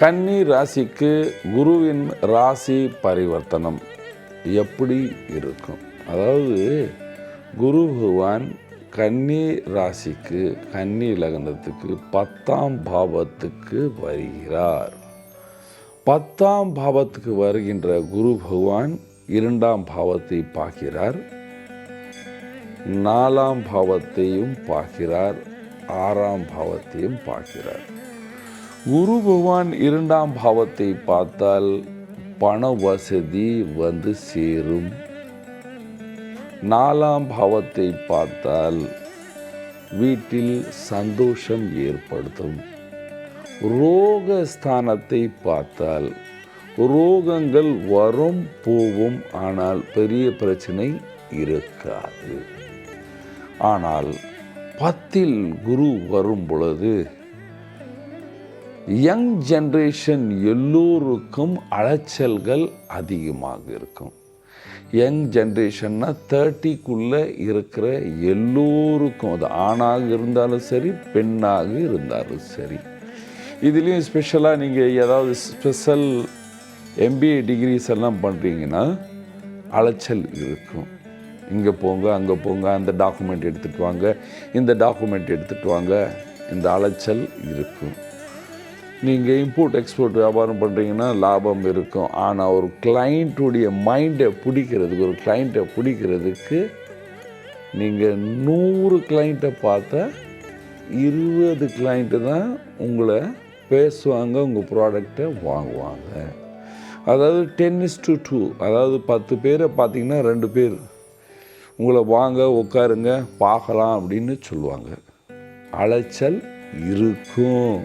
கன்னி ராசிக்கு குருவின் ராசி பரிவர்த்தனம் எப்படி இருக்கும்? அதாவது குரு பகவான் கன்னி ராசிக்கு கன்னி லக்னத்துக்கு பத்தாம் பாவத்துக்கு வருகிறார். பத்தாம் பாவத்துக்கு வருகின்ற குரு பகவான் இரண்டாம் பாவத்தை பார்க்கிறார். நாலாம் பாவத்தையும் பார்க்கிறார். ஆறாம் பாவத்தையும் பார்க்கிறார். குரு பகவான் இரண்டாம் பாவத்தை பார்த்தால் பண வசதி வந்து சேரும். நாலாம் பாவத்தை பார்த்தால் வீட்டில் சந்தோஷம் ஏற்படுத்தும். ரோக ஸ்தானத்தை பார்த்தால் ரோகங்கள் வரும் போவும் ஆனால் பெரிய பிரச்சனை இருக்காது. ஆனால் பத்தில் குரு வரும் பொழுது யங் ஜென்ரேஷன் எல்லோருக்கும் அலைச்சல்கள் அதிகமாக இருக்கும். யங் ஜென்ரேஷன்னா தேர்ட்டிக்குள்ளே இருக்கிற எல்லோருக்கும் அது ஆணாக இருந்தாலும் சரி பெண்ணாக இருந்தாலும் சரி. இதுலேயும் ஸ்பெஷலாக நீங்கள் ஏதாவது ஸ்பெஷல் எம்பிஏ டிகிரிஸ் எல்லாம் பண்ணுறீங்கன்னா அலைச்சல் இருக்கும். இங்கே போங்க அங்கே போங்க அந்த டாக்குமெண்ட் எடுத்துகிட்டு வாங்க இந்த டாக்குமெண்ட் எடுத்துகிட்டு வாங்க இந்த அலைச்சல் இருக்கும். நீங்கள் இம்போர்ட் எக்ஸ்போர்ட் வியாபாரம் பண்ணுறீங்கன்னா லாபம் இருக்கும். ஆனால் ஒரு கிளைண்ட்டுடைய மைண்டை பிடிக்கிறதுக்கு ஒரு கிளைண்ட்டை பிடிக்கிறதுக்கு நீங்கள் நூறு கிளைண்ட்டை பார்த்தா இருபது கிளைண்ட்டு தான் உங்களை பேசுவாங்க உங்கள் ப்ராடக்டை வாங்குவாங்க. அதாவது டென் இஸ் டு டூ அதாவது பத்து பேரை பார்த்தீங்கன்னா ரெண்டு பேர். உங்களை வாங்க உட்காருங்க பார்க்கலாம் அப்படின்னு சொல்லுவாங்க. அலைச்சல் இருக்கும்.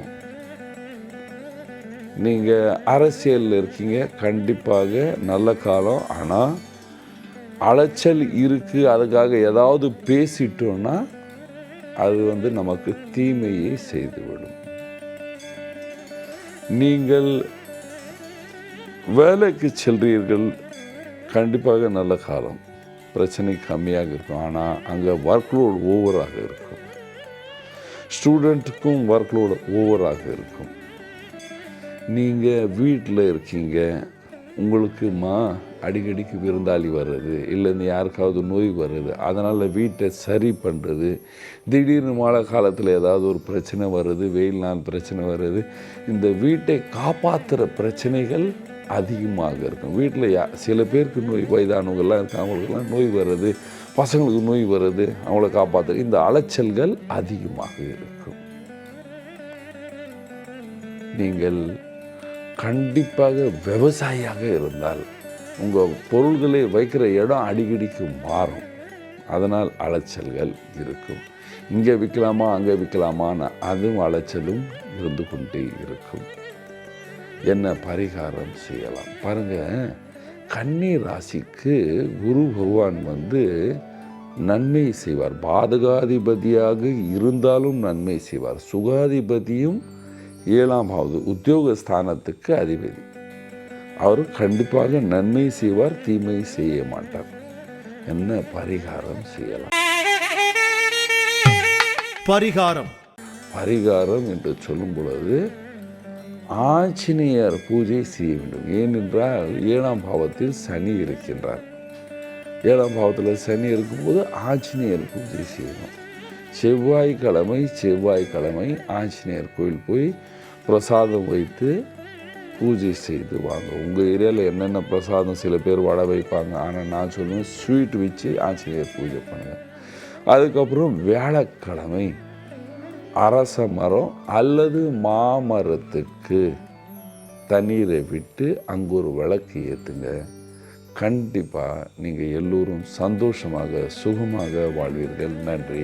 நீங்கள் அரசியலில் இருக்கீங்க கண்டிப்பாக நல்ல காலம். ஆனால் அலைச்சல் இருக்குது அதுக்காக ஏதாவது பேசிட்டோன்னா அது வந்து நமக்கு தீமையை செய்துவிடும். நீங்கள் வேலைக்கு செல்றீர்கள். கண்டிப்பாக நல்ல காலம். பிரச்சனை கம்மியாக இருக்கும். ஆனால் அங்கே ஒர்க்லோடு ஓவராக இருக்கும். ஸ்டூடெண்ட்டுக்கும் ஒர்க்லோடு ஓவராக இருக்கும். நீங்கள் வீட்டில் இருக்கீங்க உங்களுக்குமா அடிக்கடிக்கு விருந்தாளி வர்றது இல்லைன்னு யாருக்காவது நோய் வர்றது அதனால் வீட்டை சரி பண்ணுறது திடீர்னு மழை காலத்தில் ஏதாவது ஒரு பிரச்சனை வருது வெயில் நாள் பிரச்சனை வருது இந்த வீட்டை காப்பாற்றுற பிரச்சனைகள் அதிகமாக இருக்கும். வீட்டில் யா சில பேருக்கு நோய் வயதானவங்கள்லாம் இருக்காங்க அவங்களுக்குலாம் நோய் வர்றது பசங்களுக்கு நோய் வருது அவங்கள காப்பாற்று இந்த அலைச்சல்கள் அதிகமாக இருக்கும். நீங்கள் கண்டிப்பாக விவசாயியாக இருந்தால் உங்கள் பொருள்களை வைக்கிற இடம் அடிக்கடிக்கு மாறும். அதனால் அலைச்சல்கள் இருக்கும். இங்கே விற்கலாமா அங்கே விற்கலாமான்னு அதுவும் அலைச்சலும் இருந்து கொண்டே இருக்கும். என்ன பரிகாரம் செய்யலாம்? பாருங்க கன்னி ராசிக்கு குரு பகவான் வந்து நன்மை செய்வார். பாதகாதிபதியாக இருந்தாலும் நன்மை செய்வார். சுகாதிபதியும் ஏழாமாவது உத்தியோக ஸ்தானத்துக்கு அதிபதி. அவர் கண்டிப்பாக நன்மை செய்வார் தீமை செய்ய மாட்டார். என்ன பரிகாரம் செய்யலாம்? பரிகாரம். பரிகாரம் என்று சொல்லும் பொழுது ஆஞ்சநேயர் பூஜை செய்ய வேண்டும். ஏனென்றால் ஏழாம் பாவத்தில் சனி இருக்கின்றார். ஏழாம் பாவத்தில் சனி இருக்கும்போது ஆஞ்சநேயர் பூஜை செய்யணும். செவ்வாய்க்கிழமை செவ்வாய்க்கிழமை ஆஞ்சநேயர் கோயில் போய் பிரசாதம் வைத்து பூஜை செய்து வாங்க. உங்கள் ஏரியாவில் என்னென்ன பிரசாதம் சில பேர் வடை வைப்பாங்க. ஆனால் நான் சொல்லுவேன் ஸ்வீட் வச்சு ஆஞ்சநேயர் பூஜை பண்ணுங்கள் அதுக்கப்புறம் வியாழக்கிழமை அரச மரம் அல்லது மாமரத்துக்கு தண்ணீரை விட்டு அங்கே ஒரு விளக்கு ஏற்றுங்க கண்டிப்பாக நீங்கள் எல்லோரும் சந்தோஷமாக சுகமாக வாழ்வீர்கள். நன்றி.